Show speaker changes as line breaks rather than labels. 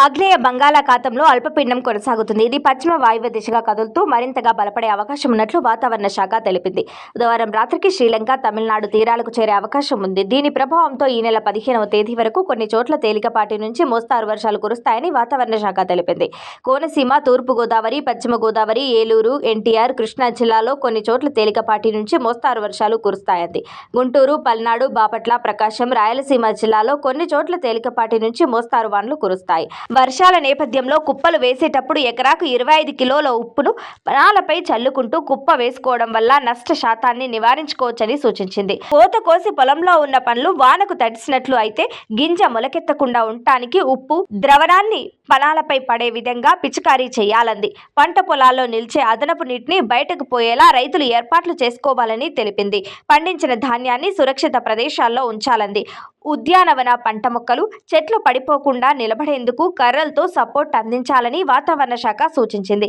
ఆగ్నేయ బంగాళాఖాతంలో అల్పపీండం కొనసాగుతుంది ఇది పశ్చిమ వాయువ్య దిశగా కదులుతూ మరింతగా బలపడే అవకాశం ఉన్నట్లు వాతావరణ శాఖ తెలిపింది బుధవారం రాత్రికి శ్రీలంక తమిళనాడు తీరాలకు చేరే అవకాశం ఉంది దీని ప్రభావంతో ఈ నెల పదిహేనవ తేదీ వరకు కొన్ని చోట్ల తేలికపాటి నుంచి మోస్తారు వర్షాలు కురుస్తాయని వాతావరణ శాఖ తెలిపింది కోనసీమ తూర్పు గోదావరి పశ్చిమ గోదావరి ఏలూరు ఎన్టీఆర్ కృష్ణా జిల్లాలో కొన్ని చోట్ల తేలికపాటి నుంచి మోస్తారు వర్షాలు కురుస్తాయంది గుంటూరు పల్నాడు బాపట్ల ప్రకాశం రాయలసీమ జిల్లాలో కొన్ని చోట్ల తేలికపాటి నుంచి మోస్తారు వానలు కురుస్తాయి వర్షాల నేపథ్యంలో కుప్పలు వేసేటప్పుడు ఎకరాకు ఇరవై ఐదు కిలోల ఉప్పును పనాలపై చల్లుకుంటూ కుప్ప వేసుకోవడం వల్ల నష్ట శాతాన్ని నివారించుకోవచ్చని సూచించింది కోత కోసి పొలంలో ఉన్న పనులు వానకు తడిసినట్లు అయితే గింజ మొలకెత్తకుండా ఉండటానికి ఉప్పు ద్రవణాన్ని ఫలాలపై పడే విధంగా పిచికారీ చేయాలంది పంట పొలాల్లో నిలిచే అదనపు నీటిని బయటకు పోయేలా రైతులు ఏర్పాట్లు చేసుకోవాలని తెలిపింది పండించిన ధాన్యాన్ని సురక్షిత ప్రదేశాల్లో ఉంచాలంది ఉద్యానవన పంట మొక్కలు చెట్లు పడిపోకుండా నిలబడేందుకు కర్రలతో సపోర్ట్ అందించాలని వాతావరణ శాఖ సూచించింది